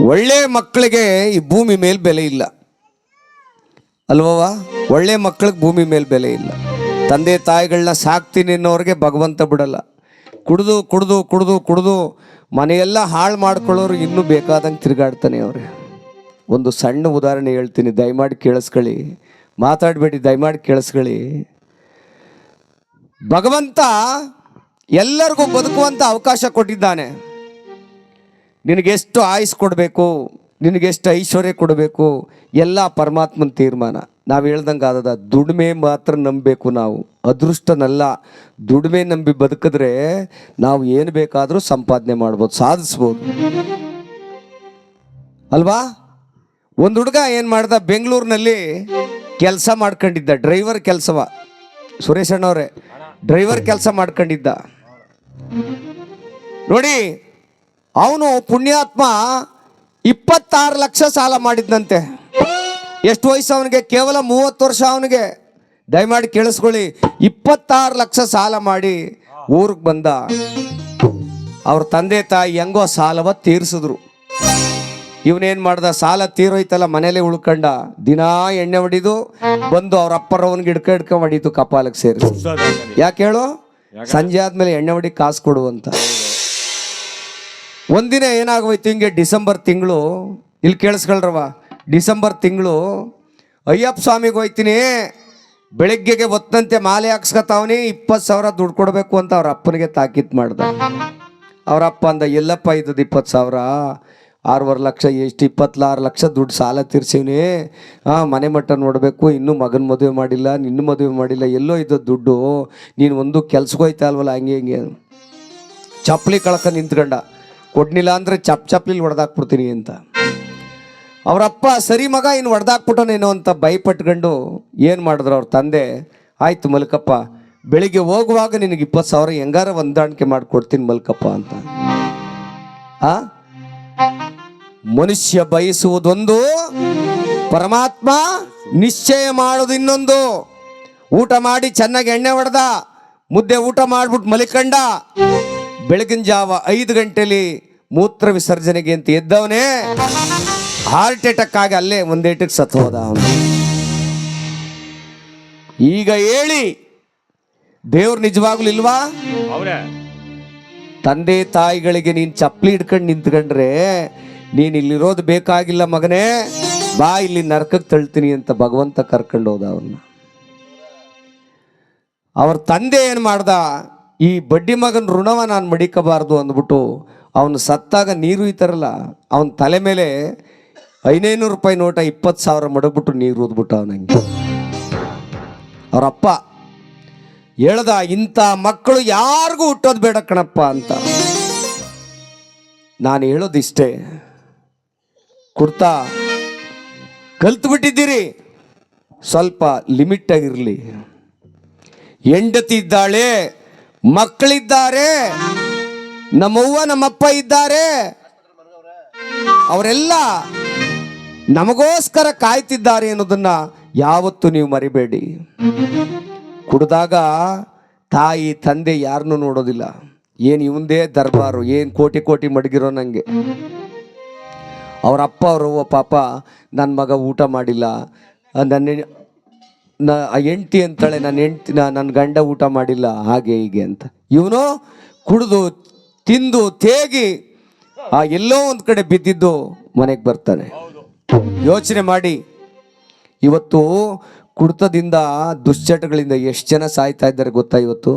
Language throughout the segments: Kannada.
ಒಳ್ಳೆ ಮಕ್ಕಳಿಗೆ ಈ ಭೂಮಿ ಮೇಲೆ ಬೆಲೆ ಇಲ್ಲ. ಅಲ್ವವ ಒಳ್ಳೆ ಮಕ್ಕಳಿಗೆ ಭೂಮಿ ಮೇಲೆ ಬೆಲೆ ಇಲ್ಲ. ತಂದೆ ತಾಯಿಗಳನ್ನ ಸಾಕ್ತೀನಿ ಅನ್ನೋರಿಗೆ ಭಗವಂತ ಬಿಡಲ್ಲ. ಕುಡಿದು ಕುಡಿದು ಕುಡಿದು ಕುಡಿದು ಮನೆಯೆಲ್ಲ ಹಾಳು ಮಾಡ್ಕೊಳ್ಳೋರು ಇನ್ನೂ ಬೇಕಾದಂಗೆ ತಿರುಗಾಡ್ತಾನೆ ಅವ್ರೆ. ಒಂದು ಸಣ್ಣ ಉದಾಹರಣೆ ಹೇಳ್ತೀನಿ, ದಯಮಾಡಿ ಕೇಳಿಸ್ಕೊಳ್ಳಿ. ಮಾತಾಡಬೇಡಿ, ದಯಮಾಡಿ ಕೇಳಿಸ್ಕೊಳ್ಳಿ. ಭಗವಂತ ಎಲ್ಲರಿಗೂ ಬದುಕುವಂಥ ಅವಕಾಶ ಕೊಟ್ಟಿದ್ದಾನೆ. ನಿನಗೆಷ್ಟು ಆಯುಸ್ ಕೊಡಬೇಕು? ನಿನಗೆಷ್ಟು ಐಶ್ವರ್ಯ ಕೊಡಬೇಕು? ಎಲ್ಲ ಪರಮಾತ್ಮನ ತೀರ್ಮಾನ. ನಾವು ಹೇಳ್ದಂಗೆ ಆದದ, ದುಡಿಮೆ ಮಾತ್ರ ನಂಬಬೇಕು ನಾವು. ಅದೃಷ್ಟನಲ್ಲ. ದುಡಿಮೆ ನಂಬಿ ಬದುಕಿದ್ರೆ ನಾವು ಏನು ಬೇಕಾದರೂ ಸಂಪಾದನೆ ಮಾಡ್ಬೋದು, ಸಾಧಿಸ್ಬೋದು. ಅಲ್ವಾ? ಒಂದು ಹುಡುಗ ಏನು ಮಾಡ್ದ, ಬೆಂಗಳೂರಿನಲ್ಲಿ ಕೆಲಸ ಮಾಡ್ಕೊಂಡಿದ್ದ, ಡ್ರೈವರ್ ಕೆಲಸವ. ಸುರೇಶ್ ಅಣ್ಣವ್ರೆ ಡ್ರೈವರ್ ಕೆಲಸ ಮಾಡ್ಕೊಂಡಿದ್ದ. ನೋಡಿ ಅವನು ಪುಣ್ಯಾತ್ಮ ಇಪ್ಪತ್ತಾರು ಲಕ್ಷ ಸಾಲ ಮಾಡಿದ್ನಂತೆ. ಎಷ್ಟು ವಯಸ್ಸು ಅವನಿಗೆ? ಕೇವಲ ಮೂವತ್ತು ವರ್ಷ ಅವನಿಗೆ. ದಯಮಾಡಿ ಕೇಳಿಸ್ಕೊಳ್ಳಿ. ಇಪ್ಪತ್ತಾರು ಲಕ್ಷ ಸಾಲ ಮಾಡಿ ಊರಿಗೆ ಬಂದ. ಅವ್ರ ತಂದೆ ತಾಯಿ ಹೆಂಗೋ ಸಾಲವ ತೀರಿಸಿದ್ರು. ಇವನೇನ್ ಮಾಡ್ದ? ಸಾಲ ತೀರೋಯ್ತಲ್ಲ ಮನೇಲೆ ಉಳ್ಕಂಡ. ದಿನಾ ಎಣ್ಣೆ ಹೊಡಿದು ಬಂದು ಅವ್ರ ಅಪ್ಪರವನ್ಗೆ ಹಿಡ್ಕ ಹಿಡ್ಕ ಹೊಡಿತು ಕಪಾಲಕ್ಕೆ ಸೇರಿಸಿ. ಯಾಕೆ ಹೇಳು? ಸಂಜೆ ಆದ್ಮೇಲೆ ಎಣ್ಣೆ ಹೊಡಿ ಕಾಸು ಕೊಡು ಅಂತ. ಒಂದಿನ ಏನಾಗೋಯ್ತು ಹಿಂಗೆ ಡಿಸೆಂಬರ್ ತಿಂಗಳು? ಇಲ್ಲಿ ಕೇಳಿಸ್ಕೊಳ್ರವ ಡಿಸೆಂಬರ್ ತಿಂಗಳು, ಅಯ್ಯಪ್ಪ ಸ್ವಾಮಿಗೆ ಹೋಯ್ತೀನಿ. ಬೆಳಗ್ಗೆಗೆ ಒತ್ತಂತೆ ಮಾಲೆ ಹಾಕ್ಸ್ಕೊತಾವನಿ, ಇಪ್ಪತ್ತು ಸಾವಿರ ದುಡ್ಡು ಕೊಡಬೇಕು ಅಂತ ಅವ್ರ ಅಪ್ಪನಿಗೆ ತಾಕೀತ್ ಮಾಡ್ದ. ಅವ್ರ ಅಂದ, ಎಲ್ಲಪ್ಪ ಇದ್ದದ್ದು ಇಪ್ಪತ್ತು ಸಾವಿರ? ಆರೂವರೆ ಲಕ್ಷ, ಎಷ್ಟು ಇಪ್ಪತ್ತಾರು ಲಕ್ಷ ದುಡ್ಡು ಸಾಲ ತೀರ್ಸಿವ್ನಿ. ಹಾಂ ಮನೆ ಮಟ್ಟ ನೋಡಬೇಕು, ಇನ್ನೂ ಮಗನ ಮದುವೆ ಮಾಡಿಲ್ಲ, ನಿನ್ನ ಮದುವೆ ಮಾಡಿಲ್ಲ, ಎಲ್ಲೋ ಇದ್ದ ದುಡ್ಡು. ನೀನು ಒಂದು ಕೆಲ್ಸಕ್ಕೆ ಹೋಯ್ತಾ ಅಲ್ವಲ್ಲ ಹಂಗೆ ಹಿಂಗೆ. ಚಪ್ಪಲಿ ಕಳ್ಕ ನಿಂತ್ಕೊಂಡ. ಕೊಡ್ನಿಲ್ಲ ಅಂದ್ರೆ ಚಪ್ ಚಪ್ಲಿಲಿ ಹೊಡೆದಾಕ್ಬಿಡ್ತೀನಿ ಅಂತ. ಅವರಪ್ಪ, ಸರಿ ಮಗ ಇನ್ನು ಹೊಡೆದಾಕ್ಬಿಟ್ಟನೇನೋ ಅಂತ ಭಯಪಟ್ಕೊಂಡು ಏನು ಮಾಡಿದ್ರು ಅವ್ರ ತಂದೆ, ಆಯ್ತು ಮಲ್ಕಪ್ಪ, ಬೆಳಿಗ್ಗೆ ಹೋಗುವಾಗ ನಿನಗೆ ಇಪ್ಪತ್ತು ಸಾವಿರ ಹೆಂಗಾರ ಹೊಂದಾಣಿಕೆ ಮಾಡಿಕೊಡ್ತೀನಿ ಮಲ್ಕಪ್ಪ ಅಂತ. ಆ? ಮನುಷ್ಯ ಬಯಸುವುದೊಂದು, ಪರಮಾತ್ಮ ನಿಶ್ಚಯ ಮಾಡೋದು ಇನ್ನೊಂದು. ಊಟ ಮಾಡಿ ಚೆನ್ನಾಗಿ ಎಣ್ಣೆ ಹೊಡೆದ ಮುದ್ದೆ ಊಟ ಮಾಡ್ಬಿಟ್ಟು ಮಲಿಕಂಡ ಬೆಳಗಿನ ಜಾವ ಐದು ಗಂಟೆಲಿ ಮೂತ್ರ ವಿಸರ್ಜನೆಗೆ ಅಂತ ಎದ್ದವನೇ ಹಾರ್ಟ್ ಅಟ್ಯಾಕ್ ಆಗಿ ಅಲ್ಲೇ ಒಂದೇಟಕ್ಕೆ ಸತ್ತು ಹೋದ ಅವನು ಈಗ ಹೇಳಿ ದೇವ್ರು ನಿಜವಾಗ್ಲೂ ಇಲ್ವಾ? ಅವ್ರೆ. ತಂದೆ ತಾಯಿಗಳಿಗೆ ನೀನು ಚಪ್ಪಲಿ ಹಿಡ್ಕೊಂಡು ನಿಂತ್ಕೊಂಡ್ರೆ ನೀನು ಇಲ್ಲಿರೋದು ಬೇಕಾಗಿಲ್ಲ ಮಗನೇ. ಬಾ ಇಲ್ಲಿ ನರಕಕ್ಕೆ ತಳ್ತೀನಿ ಅಂತ ಭಗವಂತ ಕರ್ಕೊಂಡು ಹೋದ ಅವನ್ನ ಅವ್ರ ತಂದೆ ಏನು ಮಾಡ್ದ? ಈ ಬಡ್ಡಿ ಮಗನ ಋಣವ ನಾನು ಮಡಿಕಬಾರ್ದು ಅಂದ್ಬಿಟ್ಟು ಅವನು ಸತ್ತಾಗ ನೀರು ಇತರಲ್ಲ ಅವನ ತಲೆ ಮೇಲೆ ಐನೈನೂರು ರೂಪಾಯಿ ನೋಟ ಇಪ್ಪತ್ತು ಸಾವಿರ ಮಡಗ್ಬಿಟ್ಟು ನೀರು ಊದ್ಬಿಟ್ಟು ಅವನಂಗೆ ಅವರಪ್ಪ ಹೇಳ್ದ, ಇಂಥ ಮಕ್ಕಳು ಯಾರಿಗೂ ಹುಟ್ಟೋದು ಬೇಡ ಕಣಪ್ಪ ಅಂತ. ನಾನು ಹೇಳೋದಿಷ್ಟೇ ಕುರ್ತಾ, ಕಲ್ತು ಬಿಟ್ಟಿದ್ದೀರಿ. ಸ್ವಲ್ಪ ಲಿಮಿಟ್ ಆಗಿರಲಿ. ಹೆಂಡತಿ ಇದ್ದಾಳೆ ಮಕ್ಕಳಿದ್ದಾರೆ. ನಮ್ಮವ್ವ, ನಮ್ಮಪ್ಪ ಇದ್ದಾರೆ. ಅವರೆಲ್ಲ ನಮಗೋಸ್ಕರ ಕಾಯ್ತಿದ್ದಾರೆ ಅನ್ನೋದನ್ನ ಯಾವತ್ತು ನೀವು ಮರಿಬೇಡಿ. ಕುಡಿದಾಗ ತಾಯಿ, ತಂದೆ ಯಾರನ್ನೂ ನೋಡೋದಿಲ್ಲ. ಏನು ಇವಂದೇ ದರ್ಬಾರು, ಏನು ಕೋಟಿ ಕೋಟಿ ಮಡಗಿರೋ ನನಗೆ ಅವರಪ್ಪ, ಅವ್ರವ್ವ, ಪಾಪ ನನ್ನ ಮಗ ಊಟ ಮಾಡಿಲ್ಲ. ನನ್ನ ನ ಹೆಂಡ್ತಿ ಅಂತಾಳೆ, ನನ್ನ ಹೆಂಡ್ತಿ ನನ್ನ ಗಂಡ ಊಟ ಮಾಡಿಲ್ಲ, ಹಾಗೆ ಹೀಗೆ ಅಂತ. ಇವನು ಕುಡಿದು, ತಿಂದು, ತೇಗಿ, ಆ ಎಲ್ಲೋ ಒಂದು ಕಡೆ ಬಿದ್ದಿದ್ದು ಮನೆಗೆ ಬರ್ತಾನೆ. ಯೋಚನೆ ಮಾಡಿ. ಇವತ್ತು ಕುಡಿತದಿಂದ, ದುಶ್ಚಟಗಳಿಂದ ಎಷ್ಟು ಜನ ಸಾಯ್ತಾ ಇದ್ದಾರೆ ಗೊತ್ತಾ ಇವತ್ತು?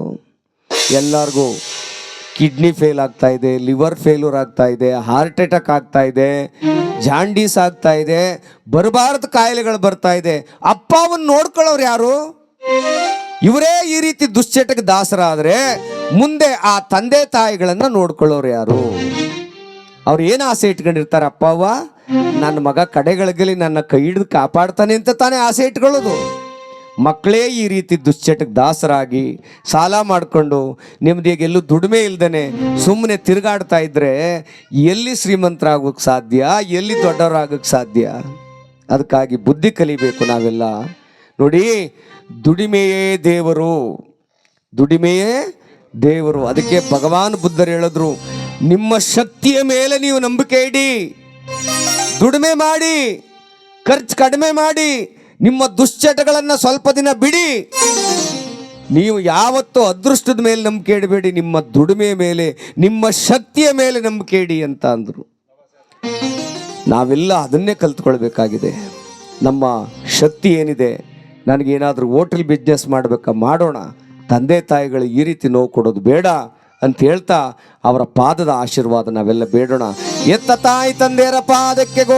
ಎಲ್ಲರಿಗೂ. ಕಿಡ್ನಿ ಫೇಲ್ ಆಗ್ತಾ ಇದೆ, ಲಿವರ್ ಫೇಲ್ಯೂರ್ ಆಗ್ತಾ ಇದೆ, ಹಾರ್ಟ್ ಅಟ್ಯಾಕ್ ಆಗ್ತಾ ಇದೆ, ಜಾಂಡೀಸ್ ಆಗ್ತಾ ಇದೆ, ಬರಬಾರದ ಕಾಯಿಲೆಗಳು ಬರ್ತಾ ಇದೆ. ಅಪ್ಪ ಅವನ್ ನೋಡ್ಕೊಳ್ಳೋರು ಯಾರು? ಇವರೇ ಈ ರೀತಿ ದುಶ್ಚಟಕ್ಕೆ ದಾಸರಾದರೆ ಮುಂದೆ ಆ ತಂದೆ ತಾಯಿಗಳನ್ನ ನೋಡ್ಕೊಳ್ಳೋರು ಯಾರು? ಅವ್ರು ಏನು ಆಸೆ ಇಟ್ಕೊಂಡಿರ್ತಾರೆ ಅಪ್ಪ ಅವ್ವ ನನ್ನ ಮಗ ಕಡೆಗಳಿಗಲಿ ನನ್ನ ಕೈ ಹಿಡಿದು ಕಾಪಾಡ್ತಾನೆ ಅಂತ ತಾನೇ ಆಸೆ ಇಟ್ಕೊಳ್ಳೋದು. ಮಕ್ಕಳೇ ಈ ರೀತಿ ದುಶ್ಚಟಕ್ಕೆ ದಾಸರಾಗಿ ಸಾಲ ಮಾಡಿಕೊಂಡು ನಿಮ್ದಿಗೆ ಎಲ್ಲೂ ದುಡಿಮೆ ಇಲ್ದೇ ಸುಮ್ಮನೆ ತಿರುಗಾಡ್ತಾ ಇದ್ರೆ ಎಲ್ಲಿ ಶ್ರೀಮಂತರಾಗೋಕ್ಕೆ ಸಾಧ್ಯ? ಎಲ್ಲಿ ದೊಡ್ಡವರಾಗೋಕ್ಕೆ ಸಾಧ್ಯ? ಅದಕ್ಕಾಗಿ ಬುದ್ಧಿ ಕಲಿಬೇಕು ನಾವೆಲ್ಲ. ನೋಡಿ, ದುಡಿಮೆಯೇ ದೇವರು. ದುಡಿಮೆಯೇ ದೇವರು. ಅದಕ್ಕೆ ಭಗವಾನ್ ಬುದ್ಧರು ಹೇಳಿದ್ರು, ನಿಮ್ಮ ಶಕ್ತಿಯ ಮೇಲೆ ನೀವು ನಂಬಿಕೆ ಇಡಿ. ದುಡಿಮೆ ಮಾಡಿ, ಖರ್ಚು ಕಡಿಮೆ ಮಾಡಿ ನಿಮ್ಮ ದುಶ್ಚಟಗಳನ್ನು ಸ್ವಲ್ಪ ದಿನ ಬಿಡಿ. ನೀವು ಯಾವತ್ತೂ ಅದೃಷ್ಟದ ಮೇಲೆ ನಂಬಿಕೆ ಇಡಬೇಡಿ, ನಿಮ್ಮ ದುಡಿಮೆ ಮೇಲೆ, ನಿಮ್ಮ ಶಕ್ತಿಯ ಮೇಲೆ ನಂಬಿಕೆ ಇಡಿ ಅಂತ ಅಂದರು. ನಾವೆಲ್ಲ ಅದನ್ನೇ ಕಲ್ತ್ಕೊಳ್ಬೇಕಾಗಿದೆ. ನಮ್ಮ ಶಕ್ತಿ ಏನಿದೆ ನನಗೇನಾದರೂ ಹೋಟೆಲ್ ಬಿಸ್ನೆಸ್ ಮಾಡಬೇಕಾ ಮಾಡೋಣ, ತಂದೆ ತಾಯಿಗಳು ಈ ರೀತಿ ನೋವು ಕೊಡೋದು ಬೇಡ ಅಂತ ಹೇಳ್ತಾ ಅವರ ಪಾದದ ಆಶೀರ್ವಾದ ನಾವೆಲ್ಲ ಬೇಡೋಣ. ಎತ್ತ ತಾಯಿ ತಂದೆಯರ ಪಾದಕ್ಕೆ ಗೋ